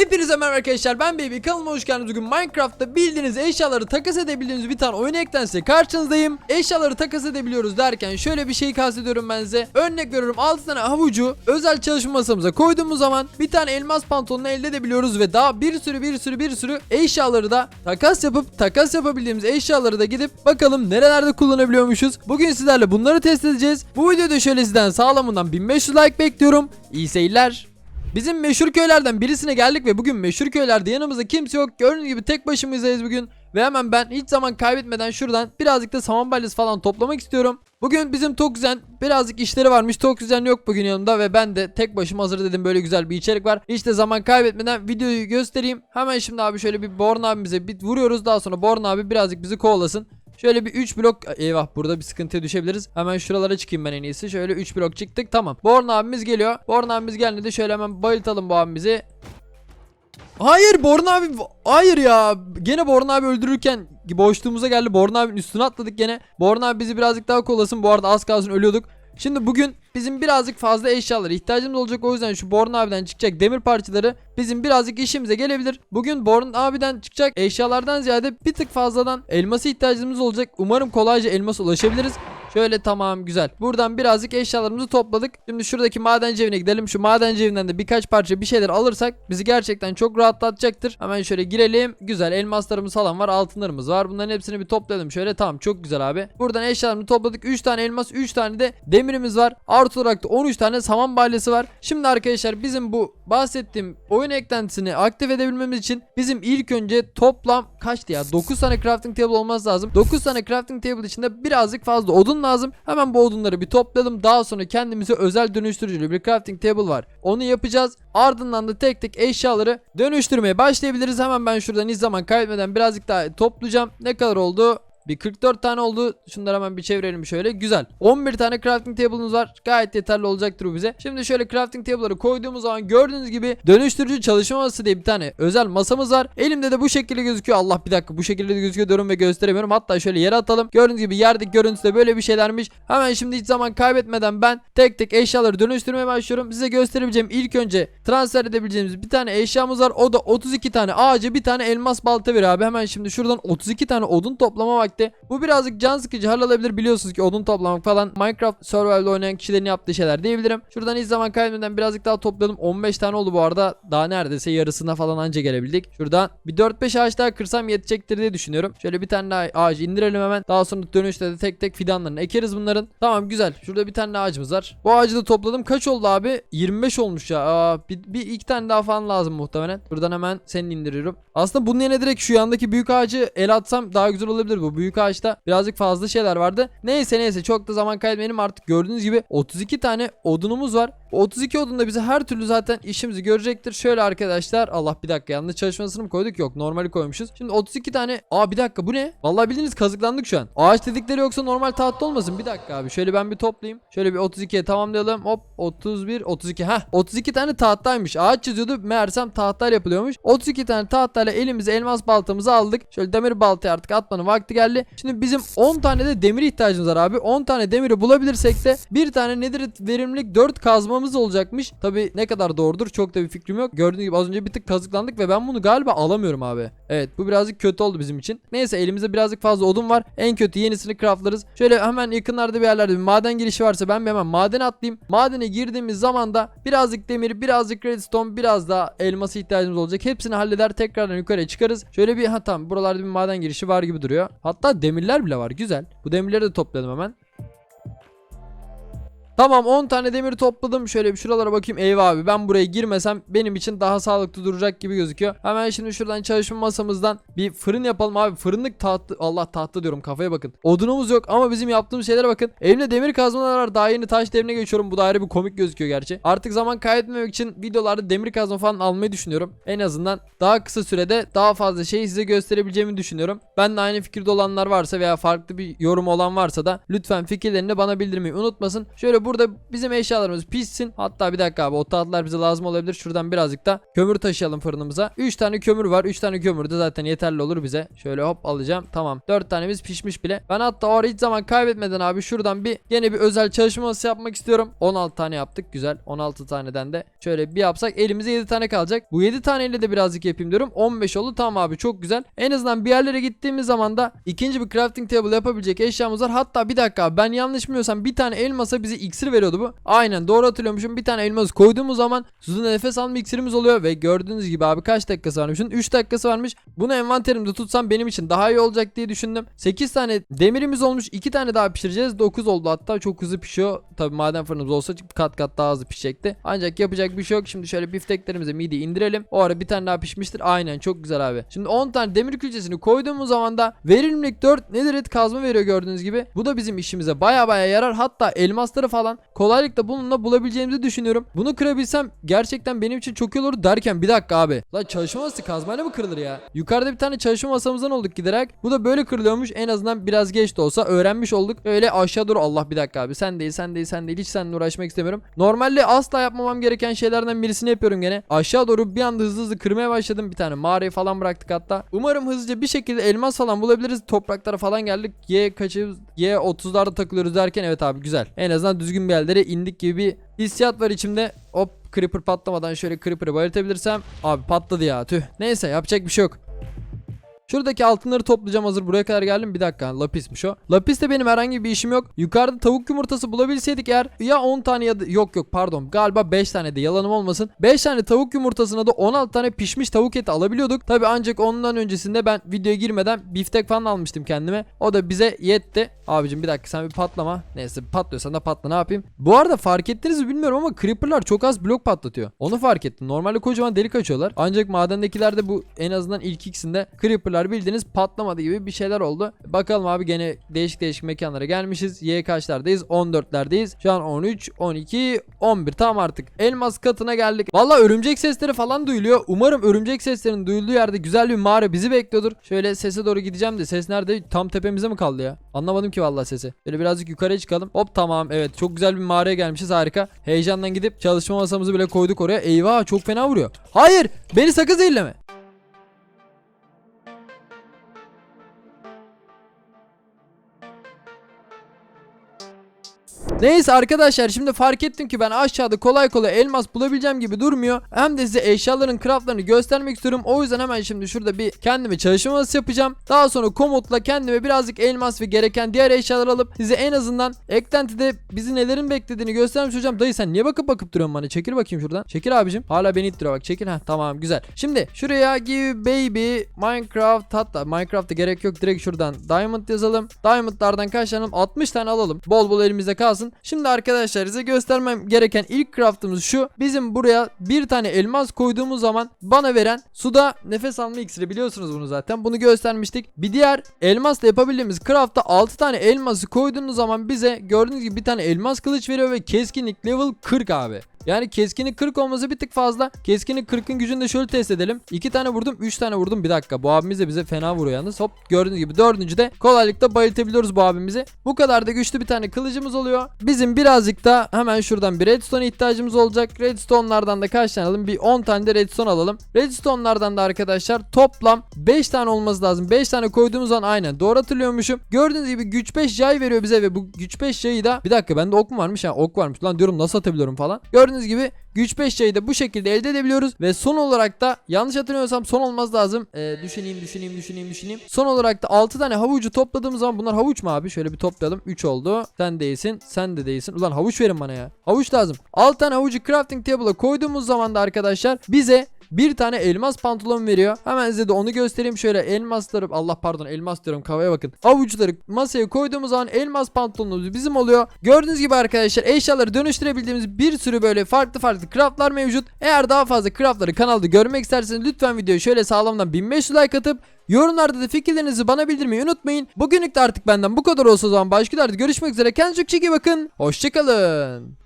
Hepinize merhaba arkadaşlar ben Baby. Kanalıma hoş geldiniz. Bugün Minecraft'ta bildiğiniz eşyaları takas edebildiğiniz bir tane oyun eklense karşınızdayım. Eşyaları takas edebiliyoruz derken şöyle bir şey kastediyorum ben size. Örnek veriyorum 6 tane havucu özel çalışma masamıza koyduğumuz zaman bir tane elmas pantolonu elde edebiliyoruz Ve daha bir sürü bir sürü bir sürü eşyaları da takas yapıp takas yapabildiğimiz eşyaları da gidip bakalım nerelerde kullanabiliyormuşuz. Bugün sizlerle bunları test edeceğiz. Bu videoda şöyle sizden sağlamından 1500 like bekliyorum. İyi seyirler Bizim meşhur köylerden birisine geldik ve bugün meşhur köylerde yanımızda kimse yok. Gördüğünüz gibi tek başımızdayız bugün. Ve hemen ben hiç zaman kaybetmeden şuradan birazcık da saman balyası falan toplamak istiyorum. Bugün bizim Toküzen birazcık işleri varmış. Toküzen yok bugün yanımda ve ben de tek başıma hazır dedim böyle güzel bir içerik var. Hiç de zaman kaybetmeden videoyu göstereyim. Hemen şimdi abi şöyle bir Born abimize bir vuruyoruz. Daha sonra Born abi birazcık bizi kovalasın. Şöyle bir 3 blok eyvah burada bir sıkıntıya düşebiliriz. Hemen şuralara çıkayım ben en iyisi. Şöyle 3 blok çıktık tamam. Born abimiz geliyor. Born abimiz geldi de şöyle hemen bayıltalım bu abimizi. Hayır Born abi hayır ya. Gene Born abi öldürürken boşluğumuza geldi. Born abinin üstüne atladık gene. Born abi bizi birazcık daha kolasın. Bu arada az kalsın ölüyorduk. Şimdi bugün bizim birazcık fazla eşyalara ihtiyacımız olacak. O yüzden şu Born abiden çıkacak demir parçaları bizim birazcık işimize gelebilir. Bugün Born abiden çıkacak eşyalardan ziyade bir tık fazladan elması ihtiyacımız olacak. Umarım kolayca elmas ulaşabiliriz. Şöyle tamam güzel. Buradan birazcık eşyalarımızı topladık. Şimdi şuradaki madenci evine gidelim. Şu madenci evinden de birkaç parça bir şeyler alırsak bizi gerçekten çok rahatlatacaktır. Hemen şöyle girelim. Güzel elmaslarımız falan var. Altınlarımız var. Bunların hepsini bir toplayalım şöyle. Tamam çok güzel abi. Buradan eşyalarımızı topladık. 3 tane elmas 3 tane de demirimiz var. Artı olarak da 13 tane saman balyası var. Şimdi arkadaşlar bizim bu bahsettiğim oyun eklentisini aktif edebilmemiz için bizim ilk önce toplam kaçtı ya? 9 tane crafting table olması lazım. 9 tane crafting table içinde birazcık fazla odun lazım. Hemen bu odunları bir toplayalım. Daha sonra kendimize özel dönüştürücülü bir crafting table var. Onu yapacağız. Ardından da tek tek eşyaları dönüştürmeye başlayabiliriz. Hemen ben şuradan hiç zaman kaybetmeden birazcık daha toplayacağım. Ne kadar oldu? Bir 44 tane oldu. Şunları hemen bir çevirelim şöyle. Güzel. 11 tane crafting table'ımız var. Gayet yeterli olacaktır bu bize. Şimdi şöyle crafting table'ları koyduğumuz zaman gördüğünüz gibi dönüştürücü çalışma masası diye bir tane özel masamız var. Elimde de bu şekilde gözüküyor. Allah bir dakika bu şekilde de gözüküyor diyorum ve gösteremiyorum. Hatta şöyle yere atalım. Gördüğünüz gibi yerdeki görüntüsü de böyle bir şeylermiş. Hemen şimdi hiç zaman kaybetmeden ben tek tek eşyaları dönüştürmeye başlıyorum. Size gösterebileceğim ilk önce transfer edebileceğimiz bir tane eşyamız var. O da 32 tane ağaca bir tane elmas balta veriyor abi. Hemen şimdi şuradan 32 tane odun toplama vakti. Bu birazcık can sıkıcı hal alabilir biliyorsunuz ki odun toplamak falan Minecraft Survival'da oynayan kişilerin yaptığı şeyler diyebilirim. Şuradan hiç zaman kaybetmeden birazcık daha toplayalım. 15 tane oldu bu arada. Daha neredeyse yarısına falan anca gelebildik. Şuradan bir 4-5 ağaç daha kırsam yetecektir diye düşünüyorum. Şöyle bir tane daha ağacı indirelim hemen. Daha sonra dönüşte de tek tek fidanlarını ekeriz bunların. Tamam güzel. Şurada bir tane ağacımız var. Bu ağacı da topladım. Kaç oldu abi? 25 olmuş ya. Aa, bir, bir iki tane daha falan lazım muhtemelen. Buradan hemen seni indiriyorum. Aslında bunun yerine direkt şu yandaki büyük ağacı el atsam daha güzel olabilir bu. Büyük ağaçta birazcık fazla şeyler vardı. Neyse neyse çok da zaman kaybetmeyelim artık gördüğünüz gibi 32 tane odunumuz var. O 32 odun da bize her türlü zaten işimizi görecektir. Şöyle arkadaşlar Allah bir dakika yanlış çalışmasını mı koyduk? Yok normali koymuşuz. Şimdi 32 tane Aa bir dakika bu ne? Vallahi bildiğiniz kazıklandık şu an. Ağaç dedikleri yoksa normal tahta olmasın. Bir dakika abi şöyle ben bir toplayayım. Şöyle bir 32'ye tamamlayalım. Hop 31 32 Heh 32 tane tahtaymış. Ağaç çiziyordu. Meğersem tahtayla yapılıyormuş. 32 tane tahtayla elimize elmas baltamızı aldık. Şöyle demir baltayı artık atmanın vakti geldi. Şimdi bizim 10 tane de demir ihtiyacımız var abi. 10 tane demiri bulabilirsek de bir tane nedir verimlilik 4 kazmamız olacakmış. Tabi ne kadar doğrudur çok da bir fikrim yok. Gördüğünüz gibi az önce bir tık kazıklandık ve ben bunu galiba alamıyorum abi. Evet bu birazcık kötü oldu bizim için. Neyse elimizde birazcık fazla odun var. En kötü yenisini craftlarız. Şöyle hemen yakınlarda bir yerlerde bir maden girişi varsa ben bir hemen madene atlayayım. Madene girdiğimiz zaman da birazcık demir, birazcık redstone, biraz daha elması ihtiyacımız olacak. Hepsini halleder tekrardan yukarıya çıkarız. Şöyle bir ha tamam buralarda bir maden girişi var gibi duruyor. Hatta demirler bile var. Güzel. Bu demirleri de toplayalım hemen. Tamam 10 tane demir topladım. Şöyle bir şuralara bakayım. Eyvah abi ben buraya girmesem benim için daha sağlıklı duracak gibi gözüküyor. Hemen şimdi şuradan çalışma masamızdan bir fırın yapalım abi. Fırınlık tahta Allah tahta diyorum kafaya bakın. Odunumuz yok ama bizim yaptığımız şeylere bakın. Elimde demir kazmalar var. Daha yeni taş devrine geçiyorum. Bu da ayrı bir komik gözüküyor gerçi. Artık zaman kaybetmemek için videolarda demir kazma falan almayı düşünüyorum. En azından daha kısa sürede daha fazla şeyi size gösterebileceğimi düşünüyorum. Ben de aynı fikirde olanlar varsa veya farklı bir yorum olan varsa da lütfen fikirlerini bana bildirmeyi unutmasın. Şöyle burada bizim eşyalarımız pişsin. Hatta bir dakika abi o tahtalar bize lazım olabilir. Şuradan birazcık da kömür taşıyalım fırınımıza. 3 tane kömür var. 3 tane kömür de zaten yeterli olur bize. Şöyle hop alacağım. Tamam. 4 tanemiz pişmiş bile. Ben hatta orada hiç zaman kaybetmeden abi şuradan bir yine bir özel çalışma masası yapmak istiyorum. 16 tane yaptık. Güzel. 16 taneden de şöyle bir yapsak elimize 7 tane kalacak. Bu 7 taneyle de birazcık yapayım diyorum. 15 oldu. Tamam abi çok güzel. En azından bir yerlere gittiğimiz zaman da ikinci bir crafting table yapabilecek eşyamız var. Hatta bir dakika abi, ben yanlış bilmiyorsam bir tane elmasa bize iksir veriyordu bu. Aynen doğru hatırlıyormuşum. Bir tane elmas koyduğumuz zaman suzun nefes alma iksirimiz oluyor ve gördüğünüz gibi abi kaç dakikası varmış? 3 dakikası varmış. Bunu envanterimde tutsam benim için daha iyi olacak diye düşündüm. 8 tane demirimiz olmuş. 2 tane daha pişireceğiz. 9 oldu hatta çok hızlı pişiyor. Tabi maden fırınımız olsa kat kat daha hızlı pişecekti. Ancak yapacak bir şey yok. Şimdi şöyle bifteklerimize midi indirelim. O ara bir tane daha pişmiştir. Aynen çok güzel abi. Şimdi 10 tane demir külçesini koyduğumuz zaman da verimlilik 4 netherite kazma veriyor gördüğünüz gibi. Bu da bizim işimize baya baya yarar. Hatta elmasları falan kolaylıkla bununla bulabileceğimizi düşünüyorum. Bunu kırabilsem gerçekten benim için çok iyi olur derken bir dakika abi. Lan çalışma masası kazmayla mı kırılır ya? Yukarıda bir tane çalışma masamızdan olduk giderek. Bu da böyle kırılıyormuş. En azından biraz geç de olsa öğrenmiş olduk. Öyle aşağı doğru Allah bir dakika abi. Sen değil sen değil sen değil. Hiç seninle uğraşmak istemiyorum. Normalde asla yapmamam gereken şeylerden birisini yapıyorum gene. Aşağı doğru bir anda hızlı hızlı kırmaya başladım. Bir tane mağarayı falan bıraktık hatta. Umarım hızlıca bir şekilde elmas falan bulabiliriz. Topraklara falan geldik. Y kaçı Y 30'larda takılıyoruz derken evet abi güzel. En azından düzgün bir yerlere indik gibi bir hissiyat var içimde. Hop creeper patlamadan şöyle creeper'ı bayıltabilirsem. Abi patladı ya tüh. Neyse yapacak bir şey yok. Şuradaki altınları toplayacağım hazır buraya kadar geldim. Bir dakika lapismiş o. Lapiste benim herhangi bir işim yok. Yukarıda tavuk yumurtası bulabilseydik eğer ya 10 tane ya da yok yok pardon galiba 5 tane de yalanım olmasın. 5 tane tavuk yumurtasına da 16 tane pişmiş tavuk eti alabiliyorduk. Tabi ancak ondan öncesinde ben videoya girmeden biftek falan almıştım kendime. O da bize yetti. Abicim bir dakika sen bir patlama. Neyse patlıyorsan da patla ne yapayım. Bu arada fark ettiniz mi bilmiyorum ama creeperlar çok az blok patlatıyor. Onu fark ettim. Normalde kocaman delik açıyorlar. Ancak madendekilerde bu en azından ilk ikisinde creeperlar bildiğiniz patlamadı gibi bir şeyler oldu. Bakalım abi gene değişik değişik mekanlara gelmişiz. Y kaçlardayız? 14'lerdeyiz. Şu an 13, 12, 11. Tamam artık. Elmas katına geldik. Valla örümcek sesleri falan duyuluyor. Umarım örümcek seslerinin duyulduğu yerde güzel bir mağara bizi bekliyordur. Şöyle sese doğru gideceğim de ses nerede? Tam tepemize mi kaldı ya? Anlamadım ki vallahi sesi. Böyle birazcık yukarıya çıkalım. Hop tamam evet çok güzel bir mağaraya gelmişiz harika. Heyecandan gidip çalışma masamızı bile koyduk oraya. Eyvah çok fena vuruyor. Hayır beni sakın zehirleme. Neyse arkadaşlar şimdi fark ettim ki ben aşağıda kolay kolay elmas bulabileceğim gibi durmuyor. Hem de size eşyaların craftlarını göstermek istiyorum. O yüzden hemen şimdi şurada bir kendime çalışma masası yapacağım. Daha sonra komutla kendime birazcık elmas ve gereken diğer eşyalar alıp size en azından eklentide bizi nelerin beklediğini göstermiş hocam. Dayı sen niye bakıp bakıp duruyorsun bana? Çekil bakayım şuradan. Çekil abicim. Hala beni ittiriyor bak çekil. Heh, tamam güzel. Şimdi şuraya give baby Minecraft hatta Minecraft'a gerek yok direkt şuradan diamond yazalım. Diamondlardan kaç tane? 60 tane alalım. Bol bol elimizde kalsın. Şimdi arkadaşlar size göstermem gereken ilk craftımız şu. Bizim buraya bir tane elmas koyduğumuz zaman bana veren suda nefes alma iksiri biliyorsunuz bunu zaten. Bunu göstermiştik. Bir diğer elmasla yapabildiğimiz craftta 6 tane elması koyduğunuz zaman bize gördüğünüz gibi bir tane elmas kılıç veriyor ve keskinlik level 40 abi. Yani keskinlik 40 olması bir tık fazla. Keskinlik 40'ın gücünü de şöyle test edelim. 2 tane vurdum 3 tane vurdum. Bir dakika bu abimiz de bize fena vuruyor yalnız. Hop gördüğünüz gibi dördüncü de kolaylıkla bayıltabiliyoruz bu abimizi. Bu kadar da güçlü bir tane kılıcımız oluyor. Bizim birazcık da hemen şuradan bir redstone ihtiyacımız olacak. Redstone'lardan da kaç tane alalım? Bir 10 tane de redstone alalım. Redstone'lardan da arkadaşlar toplam 5 tane olması lazım. 5 tane koyduğumuz zaman aynen doğru hatırlıyormuşum. Gördüğünüz gibi güç 5 yay veriyor bize ve bu güç 5 yayı da bir dakika bende ok mu varmış? Ha ok varmış. Lan diyorum nasıl atabiliyorum falan. Gördüğünüz gibi güç 5 yayı da bu şekilde elde edebiliyoruz ve son olarak da yanlış hatırlamıyorsam son olmaz lazım. Ee, düşüneyim düşüneyim düşüneyim düşüneyim. Son olarak da 6 tane havucu topladığımız zaman bunlar havuç mu abi? Şöyle bir toplayalım. 3 oldu. Sen değilsin. Sen de değilsin. Ulan havuç verin bana ya. Havuç lazım. 6 tane havucu crafting table'a koyduğumuz zaman da arkadaşlar bize bir tane elmas pantolon veriyor. Hemen size de onu göstereyim. Şöyle elmasları Allah pardon elmas diyorum kafaya bakın. Avuçları masaya koyduğumuz zaman elmas pantolonumuz bizim oluyor. Gördüğünüz gibi arkadaşlar eşyaları dönüştürebildiğimiz bir sürü böyle farklı farklı craftlar mevcut. Eğer daha fazla craftları kanalda görmek isterseniz lütfen videoyu şöyle sağlamdan 1500 like atıp Yorumlarda da fikirlerinizi bana bildirmeyi unutmayın. Bugünlük de artık benden bu kadar olsa o zaman başka görüşmek üzere. Kendinize çok iyi bakın. Hoşçakalın.